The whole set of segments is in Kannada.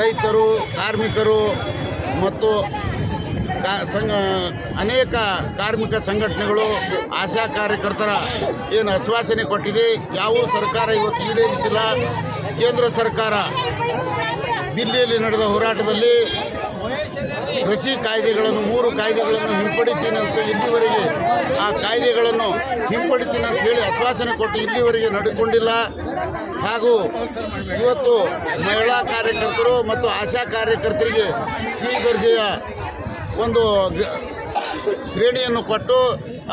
ರೈತರು, ಕಾರ್ಮಿಕರು ಮತ್ತು ಕಾ ಸಂಘ ಅನೇಕ ಕಾರ್ಮಿಕ ಸಂಘಟನೆಗಳು, ಆಶಾ ಕಾರ್ಯಕರ್ತರ ಏನು ಆಶ್ವಾಸನೆ ಕೊಟ್ಟಿದೆ. ಯಾವ ಸರ್ಕಾರ ಇವತ್ತು ಈಡೇರಿಸಿಲ್ಲ. ಕೇಂದ್ರ ಸರ್ಕಾರ ದಿಲ್ಲಿಯಲ್ಲಿ ನಡೆದ ಹೋರಾಟದಲ್ಲಿ ಕೃಷಿ ಕಾಯ್ದೆಗಳನ್ನು, ಮೂರು ಕಾಯ್ದೆಗಳನ್ನು ಹಿಂಪಡಿತೀನಿ ಅಂತ ಇಲ್ಲಿವರೆಗೆ ಆ ಕಾಯ್ದೆಗಳನ್ನು ಹಿಂಪಡಿತೀನಿ ಅಂತ ಹೇಳಿ ಆಶ್ವಾಸನೆ ಕೊಟ್ಟು ಇಲ್ಲಿವರೆಗೆ ನಡೆಕೊಂಡಿಲ್ಲ. ಹಾಗೂ ಇವತ್ತು ಮಹಿಳಾ ಕಾರ್ಯಕರ್ತರು ಮತ್ತು ಆಶಾ ಕಾರ್ಯಕರ್ತರಿಗೆ ಸಿ ದರ್ಜೆಯ ಒಂದು ಶ್ರೇಣಿಯನ್ನು ಕೊಟ್ಟು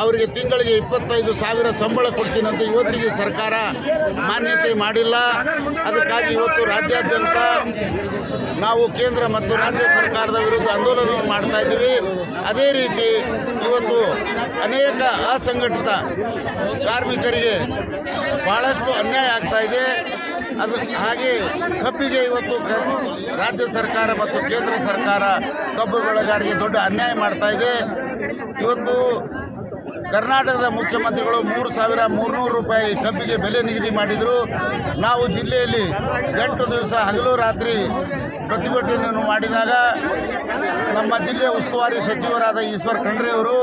ಅವರಿಗೆ ತಿಂಗಳಿಗೆ ಇಪ್ಪತ್ತೈದು ಸಾವಿರ ಸಂಬಳ ಅಂತ ಇವತ್ತಿಗೆ ಸರ್ಕಾರ ಮಾನ್ಯತೆ ಮಾಡಿಲ್ಲ. ಅದಕ್ಕಾಗಿ ಇವತ್ತು ರಾಜ್ಯಾದ್ಯಂತ ನಾವು ಕೇಂದ್ರ ಮತ್ತು ರಾಜ್ಯ ಸರ್ಕಾರದ ವಿರುದ್ಧ ಆಂದೋಲನವನ್ನು ಮಾಡ್ತಾ ಇದ್ದೀವಿ. ಅದೇ ರೀತಿ ಇವತ್ತು ಅನೇಕ ಅಸಂಘಟಿತ ಕಾರ್ಮಿಕರಿಗೆ ಭಾಳಷ್ಟು ಅನ್ಯಾಯ ಆಗ್ತಾ ಇದೆ. ಅದು ಹಾಗೆ ಕಬ್ಬಿಗೆ ಇವತ್ತು ರಾಜ್ಯ ಸರ್ಕಾರ ಮತ್ತು ಕೇಂದ್ರ ಸರ್ಕಾರ ಕಬ್ಬು ಬೆಳೆಗಾರರಿಗೆ ದೊಡ್ಡ ಅನ್ಯಾಯ ಮಾಡ್ತಾ ಇದೆ. ಇವತ್ತು ಕರ್ನಾಟಕದ ಮುಖ್ಯಮಂತ್ರಿಗಳು ಮೂರು ಸಾವಿರ ಮೂರುನೂರು ರೂಪಾಯಿ ಕಬ್ಬಿಗೆ ಬೆಲೆ ನಿಗದಿ ಮಾಡಿದರು. ನಾವು ಜಿಲ್ಲೆಯಲ್ಲಿ ಎಂಟು ದಿವಸ ಹಗಲು ರಾತ್ರಿ ಪ್ರತಿಭಟನೆಯನ್ನು ಮಾಡಿದಾಗ ನಮ್ಮ ಜಿಲ್ಲೆಯ ಉಸ್ತುವಾರಿ ಸಚಿವರಾದ ಈಶ್ವರ್ ಖಂಡ್ರೆ ಅವರು,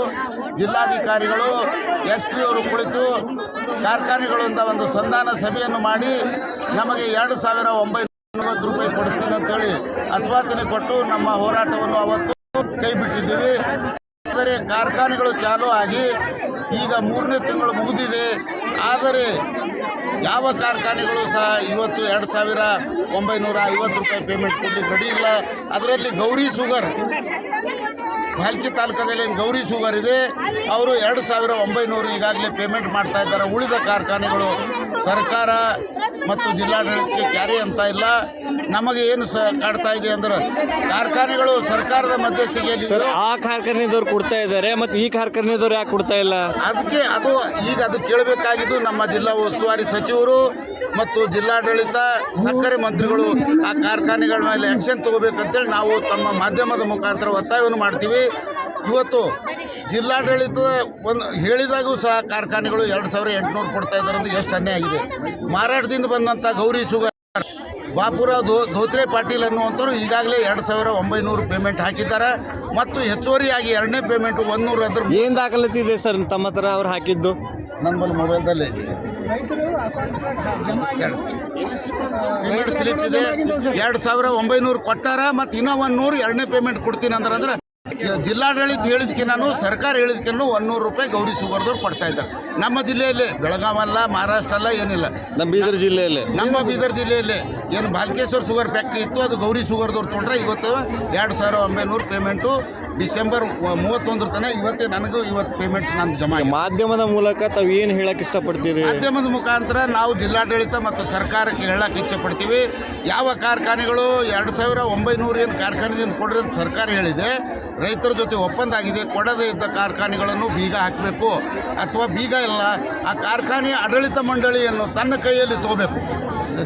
ಜಿಲ್ಲಾಧಿಕಾರಿಗಳು ಎಸ್ ಪಿ ಅವರು ಕುಳಿತು ಕಾರ್ಖಾನೆಗಳಂತ ಒಂದು ಸಂಧಾನ ಸಭೆಯನ್ನು ಮಾಡಿ ನಮಗೆ ಎರಡು ಸಾವಿರ ಒಂಬೈನೂರ ರೂಪಾಯಿ ಕೊಡಿಸ್ತೀನಿ ಅಂತೇಳಿ ಆಶ್ವಾಸನೆ ಕೊಟ್ಟು ನಮ್ಮ ಹೋರಾಟವನ್ನು ಅವತ್ತು ಕೈ ಬಿಟ್ಟಿದ್ದೀವಿ. ಆದರೆ ಕಾರ್ಖಾನೆಗಳು ಚಾಲೂ ಆಗಿ ಈಗ ಮೂರನೇ ತಿಂಗಳು ಮುಗಿದಿದೆ. ಆದರೆ ಯಾವ ಕಾರ್ಖಾನೆಗಳು ಸಹ ಇವತ್ತು ಎರಡು ಸಾವಿರ ಒಂಬೈನೂರ ಐವತ್ತು ರೂಪಾಯಿ ಪೇಮೆಂಟ್ ಕೊಡಲಿಕ್ಕೆ ರೆಡಿ ಇಲ್ಲ. ಅದರಲ್ಲಿ ಗೌರಿ ಶುಗರ್ ಭಾಲ್ಕಿ ತಾಲೂಕದಲ್ಲಿ ಗೌರಿ ಶುಗರ್ ಇದೆ. ಅವರು ಎರಡು ಸಾವಿರ ಒಂಬೈನೂರು ಈಗಾಗಲೇ ಪೇಮೆಂಟ್ ಮಾಡ್ತಾ ಇದ್ದಾರೆ. ಉಳಿದ ಕಾರ್ಖಾನೆಗಳು ಸರ್ಕಾರ ಮತ್ತು ಜಿಲ್ಲಾಡಳಿತಕ್ಕೆ ಕ್ಯಾರಿ ಅಂತ ಇಲ್ಲ. ನಮಗೆ ಏನು ಸ ಕಾಡ್ತಾ ಇದೆ ಅಂದ್ರೆ ಕಾರ್ಖಾನೆಗಳು ಸರ್ಕಾರದ ಮಧ್ಯಸ್ಥಿಕೆಯಲ್ಲಿ ಸರ್ ಆ ಕಾರ್ಖಾನೆದವ್ರು ಕೊಡ್ತಾ ಇದ್ದಾರೆ ಮತ್ತೆ ಈ ಕಾರ್ಖಾನೆದವ್ರು ಯಾಕೆ ಕೊಡ್ತಾ ಇಲ್ಲ? ಅದಕ್ಕೆ ಅದು ಈಗ ಅದು ಕೇಳಬೇಕಾಗಿದ್ದು ನಮ್ಮ ಜಿಲ್ಲಾ ಉಸ್ತುವಾರಿ ಸಚಿವರು ಮತ್ತು ಜಿಲ್ಲಾಡಳಿತ ಸಕ್ಕರೆ ಮಂತ್ರಿಗಳು ಆ ಕಾರ್ಖಾನೆಗಳ ಮೇಲೆ ಆ್ಯಕ್ಷನ್ ತಗೋಬೇಕಂತೇಳಿ ನಾವು ತಮ್ಮ ಮಾಧ್ಯಮದ ಮುಖಾಂತರ ಒತ್ತಾಯವನ್ನು ಮಾಡ್ತೀವಿ. ಇವತ್ತು ಜಿಲ್ಲಾಡಳಿತದ ಒಂದು ಹೇಳಿದಾಗೂ ಸಹ ಕಾರ್ಖಾನೆಗಳು ಎರಡು ಸಾವಿರ ಎಂಟುನೂರು ಕೊಡ್ತಾ ಇದ್ದಾರೆ ಅಂದ್ರೆ ಎಷ್ಟು ಅನ್ಯಾಯ ಆಗಿದೆ. ಮಾರಾಟದಿಂದ ಬಂದಂಥ ಗೌರಿ ಸುಗರ್ ಬಾಪುರ ಧೋ ಧೋತ್ರೆ ಪಾಟೀಲ್ ಅನ್ನುವಂಥವ್ರು ಈಗಾಗಲೇ ಎರಡು ಸಾವಿರ ಒಂಬೈನೂರು ಪೇಮೆಂಟ್ ಹಾಕಿದ್ದಾರೆ. ಮತ್ತು ಹೆಚ್ಚುವರಿಯಾಗಿ ಎರಡನೇ ಪೇಮೆಂಟು ಒಂದೂರು ಅಂದ್ರೆ ಏನು ದಾಖಲಾತಿ ಇದೆ ಸರ್ ತಮ್ಮ ಹತ್ರ ಅವ್ರು ಹಾಕಿದ್ದು? ನನ್ನ ಬಳಿ ಮೊಬೈಲ್ದಲ್ಲೇ ಇದೆ. ಪೇಮೆಂಟ್ ಸ್ಲಿಪ್ ಇದೆ. ಎರಡು ಸಾವಿರ ಒಂಬೈನೂರು ಕೊಟ್ಟಾರ ಮತ್ತು ಇನ್ನೂ ಒಂದು ನೂರು ಎರಡನೇ ಪೇಮೆಂಟ್ ಕೊಡ್ತೀನಿ ಅಂದ್ರೆ ಅಂದ್ರೆ ಜಿಲ್ಲಾಡಳಿತ ಹೇಳಿದಕ್ಕೆ ನಾನು ಸರ್ಕಾರ ಹೇಳಿದ್ಕಿನ್ನೂ ಒಂದು ನೂರು ರೂಪಾಯಿ ಗೌರಿ ಸುಗರ್ದವ್ರು ಕೊಡ್ತಾ ಇದ್ದಾರೆ. ನಮ್ಮ ಜಿಲ್ಲೆಯಲ್ಲಿ ಬೆಳಗಾವಲ್ಲ ಮಹಾರಾಷ್ಟ್ರ ಅಲ್ಲ ಏನಿಲ್ಲ. ನಮ್ಮ ಬೀದರ್ ಜಿಲ್ಲೆಯಲ್ಲಿ. ನಮ್ಮ ಬೀದರ್ ಜಿಲ್ಲೆಯಲ್ಲಿ ಏನು ಬಾಲ್ಕೇಶ್ವರ ಶುಗರ್ ಫ್ಯಾಕ್ಟ್ರಿ ಇತ್ತು ಅದು ಗೌರಿ ಶುಗರ್ದವ್ರು ತೊಗೊಂಡ್ರೆ ಇವತ್ತು ಎರಡು ಸಾವಿರ ಒಂಬೈನೂರು ಪೇಮೆಂಟು ಡಿಸೆಂಬರ್ ಮೂವತ್ತೊಂದರ ತನಕ ಇವತ್ತೇ ನನಗೂ ಇವತ್ತು ಪೇಮೆಂಟ್ ನಾನು ಜಮಾ ಆಗಿದೆ. ಮಾಧ್ಯಮದ ಮೂಲಕ ತಾವು ಏನು ಹೇಳಕ್ಕೆ ಇಷ್ಟಪಡ್ತೀರಿ? ಮಾಧ್ಯಮದ ಮುಖಾಂತರ ನಾವು ಜಿಲ್ಲಾಡಳಿತ ಮತ್ತು ಸರ್ಕಾರಕ್ಕೆ ಹೇಳಕ್ಕೆ ಇಚ್ಛೆ ಪಡ್ತೀವಿ ಯಾವ ಕಾರ್ಖಾನೆಗಳು ಎರಡು ಸಾವಿರ ಒಂಬೈನೂರು ಏನು ಕಾರ್ಖಾನೆದಿಂದ ಕೊಡ್ರಿ ಅಂತ ಸರ್ಕಾರ ಹೇಳಿದೆ. ರೈತರ ಜೊತೆ ಒಪ್ಪಂದ ಆಗಿದೆ ಕೊಡದೇ ಇದ್ದ ಕಾರ್ಖಾನೆಗಳನ್ನು ಬೀಗ ಹಾಕಬೇಕು ಅಥವಾ ಬೀಗ ಇಲ್ಲ. ಆ ಕಾರ್ಖಾನೆ ಆಡಳಿತ ಮಂಡಳಿಯನ್ನು ತನ್ನ ಕೈಯಲ್ಲಿ ತಗೋಬೇಕು.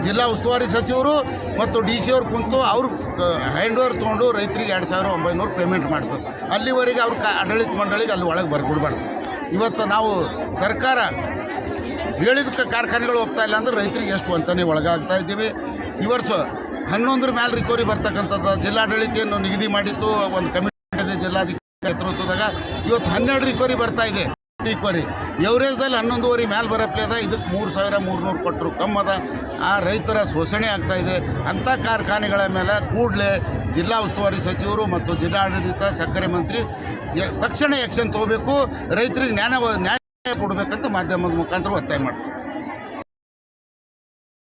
ಜಿಲ್ಲಾ ಉಸ್ತುವಾರಿ ಸಚಿವರು ಮತ್ತು ಡಿ ಸಿ ಅವ್ರು ಕುಂತು ಅವರು ಹ್ಯಾಂಡ್ ಓವರ್ ತೊಗೊಂಡು ರೈತರಿಗೆ ಎರಡು ಸಾವಿರ ಒಂಬೈನೂರು ಪೇಮೆಂಟ್ ಮಾಡಿಸ್ಬೇಕು. ಅಲ್ಲಿವರೆಗೆ ಅವ್ರ ಕಾ ಆಡಳಿತ ಮಂಡಳಿಗೆ ಅಲ್ಲಿ ಒಳಗೆ ಬರ್ಕೊಡ್ಬಾರ್ದು. ಇವತ್ತು ನಾವು ಸರ್ಕಾರ ಹೇಳಿದ ಕಾರ್ಖಾನೆಗಳು ಹೋಗ್ತಾ ಇಲ್ಲ ಅಂದ್ರೆ ರೈತರಿಗೆ ಎಷ್ಟು ವಂಚನೆ ಒಳಗಾಗ್ತಾ ಇದ್ದೀವಿ. ಈ ವರ್ಷ ಹನ್ನೊಂದರ ಮೇಲೆ ರಿಕವರಿ ಬರ್ತಕ್ಕಂಥದ್ದು ಜಿಲ್ಲಾಡಳಿತ ಏನು ನಿಗದಿ ಮಾಡಿತ್ತು. ಒಂದು ಕಮಿಟಿ ಜಿಲ್ಲಾಧಿಕಾರಿ ನೇತೃತ್ವದಾಗ. ಇವತ್ತು ಹನ್ನೆರಡು ರಿಕವರಿ ಬರ್ತಾ ಇದೆ. ರಿಕವರಿ ಎವರೇಜ್ದಲ್ಲಿ ಹನ್ನೊಂದುವರೆ ಮೇಲೆ ಬರಪ್ಲೆ ಅದ ಇದಕ್ಕೆ ಮೂರು ಸಾವಿರ ಮೂರುನೂರು ಕೊಟ್ಟರು ಕಮ್ಮದ ಆ ರೈತರ ಶೋಷಣೆ ಆಗ್ತಾ ಇದೆ. ಅಂಥ ಕಾರ್ಖಾನೆಗಳ ಮೇಲೆ ಕೂಡಲೇ ಜಿಲ್ಲಾ ಉಸ್ತುವಾರಿ ಸಚಿವರು ಮತ್ತು ಜಿಲ್ಲಾಡಳಿತ, ಸಕ್ಕರೆ ಮಂತ್ರಿ ತಕ್ಷಣ ಆ್ಯಕ್ಷನ್ ತಗೋಬೇಕು. ರೈತರಿಗೆ ನ್ಯಾಯ ನ್ಯಾಯ ಕೊಡಬೇಕಂತ ಮಾಧ್ಯಮದ ಮುಖಾಂತರ ಒತ್ತಾಯ ಮಾಡ್ತೀವಿ